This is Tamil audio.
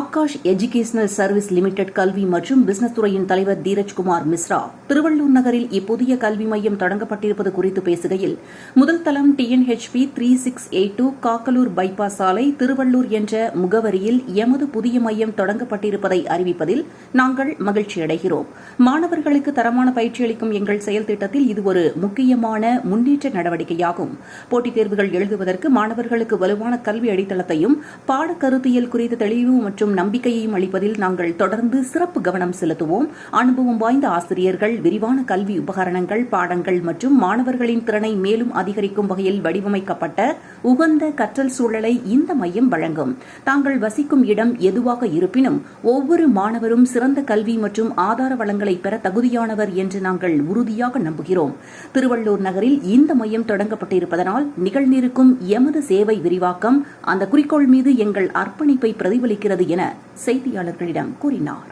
ஆகாஷ் எஜுகேஷனல் சர்வீஸ் லிமிடெட் கல்வி மற்றும் பிசினஸ் துறையின் தலைவர் தீரஜ்குமார் மிஸ்ரா திருவள்ளூர் நகரில் இப்புதிய கல்வி மையம் தொடங்கப்பட்டிருப்பது குறித்து பேசுகையில் முதல் தளம் TNHB three six eight two Kakkalur bypass சாலை திருவள்ளூர் என்ற முகவரியில் எமது புதிய மையம் தொடங்கப்பட்டிருப்பதை அறிவிப்பதில் நாங்கள் மகிழ்ச்சியடைகிறோம் மாணவர்களுக்கு தரமான பயிற்சி அளிக்கும் எங்கள் செயல் திட்டத்தில் இது ஒரு முக்கியமான முன்னேற்ற நடவடிக்கையாகும். போட்டித் தேர்வுகள் எழுதுவதற்கு மாணவர்களுக்கு வலுவான கல்வி அடித்தளத்தையும் பாடக்கருத்தியல் குறித்த தெளிவு மற்றும் நம்பிக்கையையும் அளிப்பதில் நாங்கள் தொடர்ந்து சிறப்பு கவனம் செலுத்துவோம். அனுபவம் வாய்ந்த ஆசிரியர்கள் விரிவான கல்வி உபகரணங்கள் பாடங்கள் மற்றும் மாணவர்களின் திறனை மேலும் அதிகரிக்கும் வகையில் வடிவமைக்கப்பட்ட உகந்த கற்றல் சூழலை இந்த மையம் வழங்கும். தாங்கள் வசிக்கும் இடம் எதுவாக இருப்பினும் ஒவ்வொரு மாணவரும் சிறந்த கல்வி மற்றும் ஆதார வளங்களை பெற தகுதியானவர் என்று நாங்கள் உறுதியாக நம்புகிறோம். திருவள்ளூர் நகரில் இந்த மையம் தொடங்கப்பட்டிருப்பதனால் நிகழ்ந்திருக்கும் எமது சேவை விரிவாக்கம் அந்த குறிக்கோள் மீது எங்கள் அர்ப்பணிப்பை பிரதிபலிக்கிறது என செய்தியாளர்களிடம் கூறினார்.